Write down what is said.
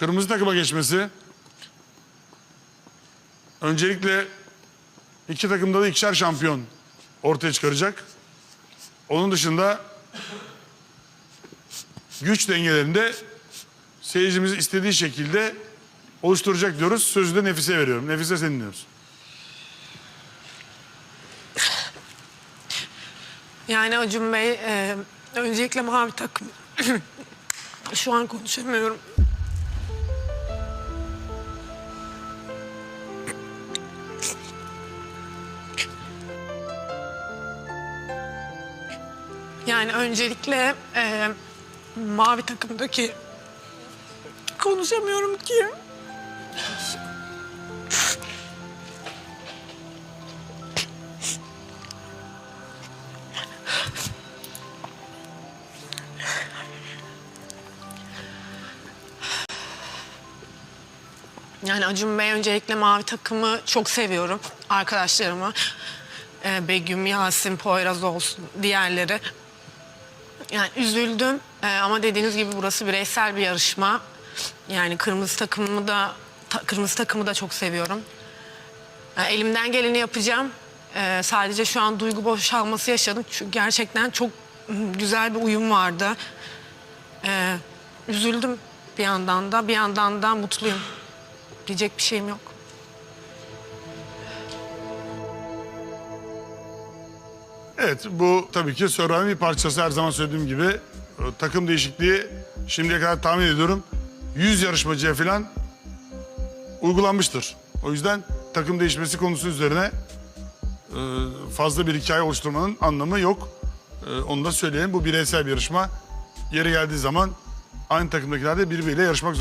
Kırmızı takıma geçmesi. Öncelikle iki takımda da ikişer şampiyon ortaya çıkaracak. Onun dışında güç dengelerinde seyircimiz istediği şekilde oluşturacak diyoruz. Sözü de Nefise veriyorum. Nefise seni dinliyoruz. Yani Acun Bey, e, öncelikle mavi takım. Şu an konuşamıyorum. Yani öncelikle e, mavi takımdaki konuşamıyorum ki. Yani Acun Bey öncelikle mavi takımı çok seviyorum. Arkadaşlarımı. Ee, Begüm, Yasin, Poyraz olsun diğerleri. Yani üzüldüm Ee, ama dediğiniz gibi burası bireysel bir yarışma. Yani kırmızı takımımı da ta- kırmızı takımı da çok seviyorum. Yani elimden geleni yapacağım. Ee, sadece şu an duygu boşalması yaşadım. Çünkü gerçekten çok mm, güzel bir uyum vardı. Ee, üzüldüm bir yandan da bir yandan da mutluyum. Diyecek bir şeyim yok. Evet bu tabii ki Survivor'ın bir parçası her zaman söylediğim gibi. Takım değişikliği şimdiye kadar tahmin ediyorum 100 yarışmacıya falan uygulanmıştır. O yüzden takım değişmesi konusu üzerine e, fazla bir hikaye oluşturmanın anlamı yok. E, Onu da söyleyelim bu bireysel bir yarışma. Yeri geldiği zaman aynı takımdakiler de birbiriyle yarışmak zorunda.